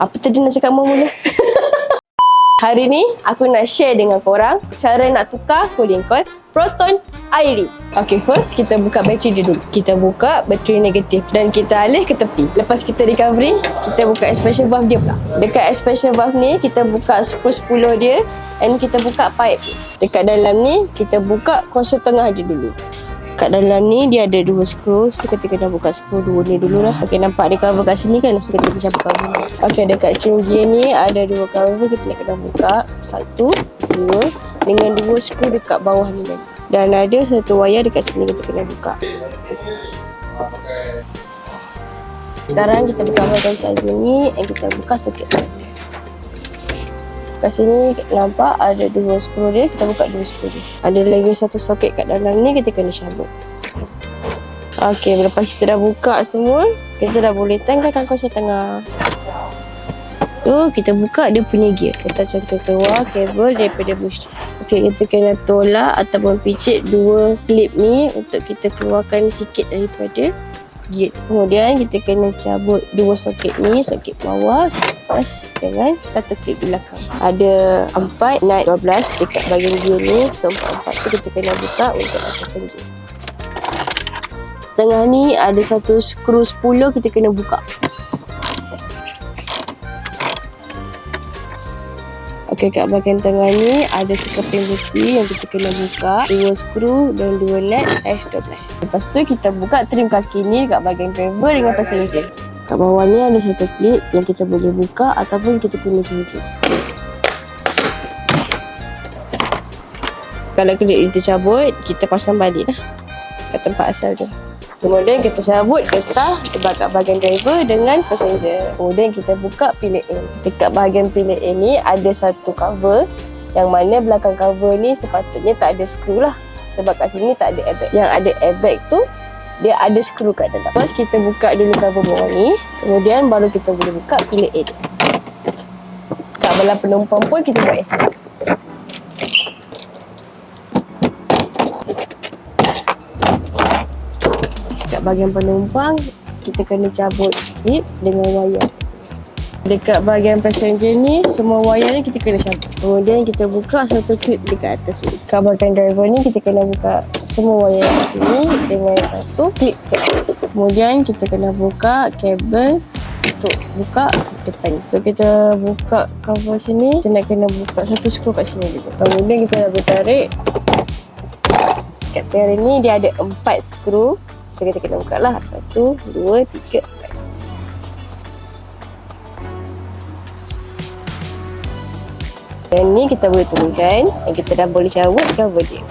Apa tadi nak cakap mula? Hari ni aku nak share dengan korang cara nak tukar cooling coil Proton Iris. Okay, first kita buka bateri dia dulu. Kita buka bateri negatif dan kita alih ke tepi. Lepas kita recovery, kita buka expansion valve dia pula. Dekat expansion valve ni, kita buka screw 10 dia and kita buka pipe. Dekat dalam ni, kita buka konsol tengah dia dulu. Kat dalam ni dia ada dua skru So kita kena buka skru dua ni dulu lah Okay nampak ada cover kat sini kan? So kita cabut cover ni. Okay dekat gear ni ada dua cover. Kita nak kena buka. Satu Dua. Dengan dua skru dekat bawah ni lagi Dan ada satu wayar dekat sini kita kena buka. Sekarang kita buka charger ni And kita buka soket. ni Kat sini nampak ada dua skru dia, kita buka dua skru dia. Ada lagi satu soket kat dalam ni, kita kena cabut. Okey, lepas kita dah buka semua, kita dah boleh tanggalkan konsol tengah. Tu, kita buka dia punya gear. Kita contoh keluar kabel daripada bush. Okey, kita kena tolak ataupun picit dua klip ni untuk kita keluarkan sikit daripada gate. Kemudian kita kena cabut dua soket ni, soket bawah, soket atas dengan satu klip di belakang. Ada empat nut 12 dekat bahagian gear ni. So empat-empat tu kita kena buka untuk masukkan gear. Tengah ni ada satu skru 10 kita kena buka. Okey, kat bahagian tengah ni ada sekeping besi yang kita kena buka. Dua skru dan dua nut saiz 12. Lepas tu kita buka trim kaki ni dekat bahagian driver dengan passenger. Kat bawah ni ada satu klip yang kita boleh buka ataupun kita kena jungkit. Kalau klip itu cabut, kita pasang balik lah kat tempat asal tu. Kemudian kita cabut getah dekat bahagian driver dengan passenger. Kemudian kita buka pilih A. Dekat bahagian pilih A ni ada satu cover yang mana belakang cover ni sepatutnya tak ada skru lah. Sebab kat sini tak ada airbag. Yang ada airbag tu dia ada skru kat dalam. First kita buka dulu cover bawah ni. Kemudian baru kita boleh buka pilih A dia. Kat belah penumpang pun kita buat sama. Dekat bahagian penumpang, kita kena cabut klip dengan wayar kat. Dekat bahagian passenger ni, semua wayar ni kita kena cabut. Kemudian kita buka satu klip dekat atas ni. Kat bahagian driver ni, kita kena buka semua wayar kat sini dengan satu klip kat atas. Kemudian kita kena buka kabel untuk buka depan. Untuk kita buka cover sini, kita nak kena buka satu skru kat sini juga. Kemudian kita dah bertarik. Kat steering ni dia ada empat skru. So kita kena buka lah. Satu, dua, tiga, Yang ni kita boleh turunkan. Yang kita dah boleh cabut cover dia.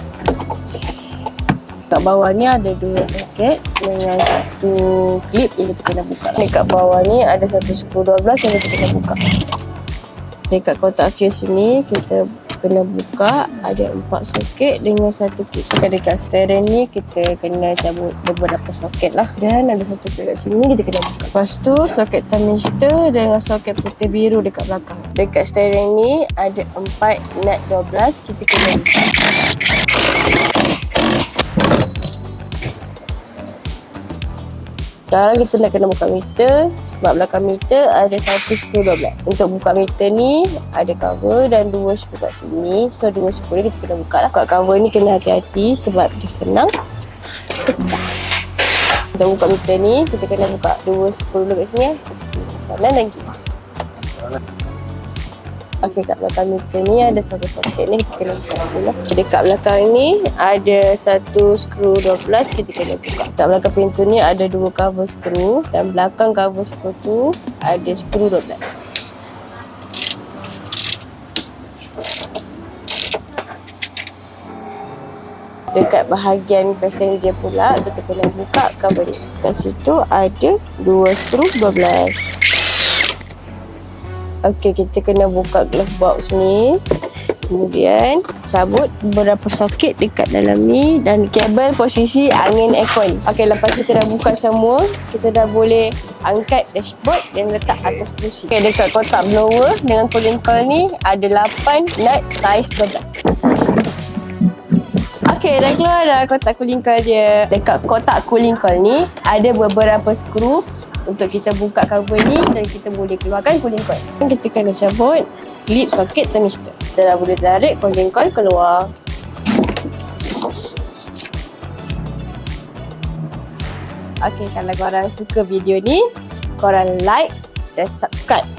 Kat bawah ni ada dua soket dengan satu klip yang kita kena buka. Dekat bawah ni ada satu skru 12 yang kita kena buka. Dekat kotak fuse ni kita kena buka ada empat soket dengan satu klip. Dekat dekat steering ni kita kena cabut beberapa soket lah. Dan ada satu klip kat sini kita kena buka. Lepas tu soket thermistor dengan soket putih biru dekat belakang. Dekat steering ni ada empat nut 12 kita kena buka. Sekarang kita nak kena buka meter sebab belakang meter ada satu skru 12. Untuk buka meter ni ada cover dan dua skru kat sini. So dua skru ni kita kena buka lah. Buka cover ni kena hati-hati sebab dia senang pecah. Untuk buka meter ni kita kena buka dua skru dulu kat sini eh. Kanan dan kiri. Okey kat belakang meter ni ada satu soket ni kita kena buka dulu. Dekat belakang ni ada satu skru 12 kita kena buka. Kat belakang pintu ni ada dua cover skru dan belakang cover skru tu ada skru 12. Dekat bahagian passenger pula kita kena buka cover ni. Kat situ ada dua skru 12. Okey, kita kena buka glove box ni. Kemudian cabut beberapa soket dekat dalam ni dan kabel posisi angin aircon. Okey, lepas kita dah buka semua, kita dah boleh angkat dashboard dan letak atas kerusi. Okey, dekat kotak blower dengan cooling coil ni ada 8 nut saiz 12. Okey, dah keluar dah kotak cooling coil dia. Dekat kotak cooling coil ni ada beberapa skru untuk kita buka cover ni dan kita boleh keluarkan cooling coil. Kita kena cabut clip soket thermistor. Kita dah boleh tarik cooling coil keluar. Okay, kalau korang suka video ni, korang like dan subscribe.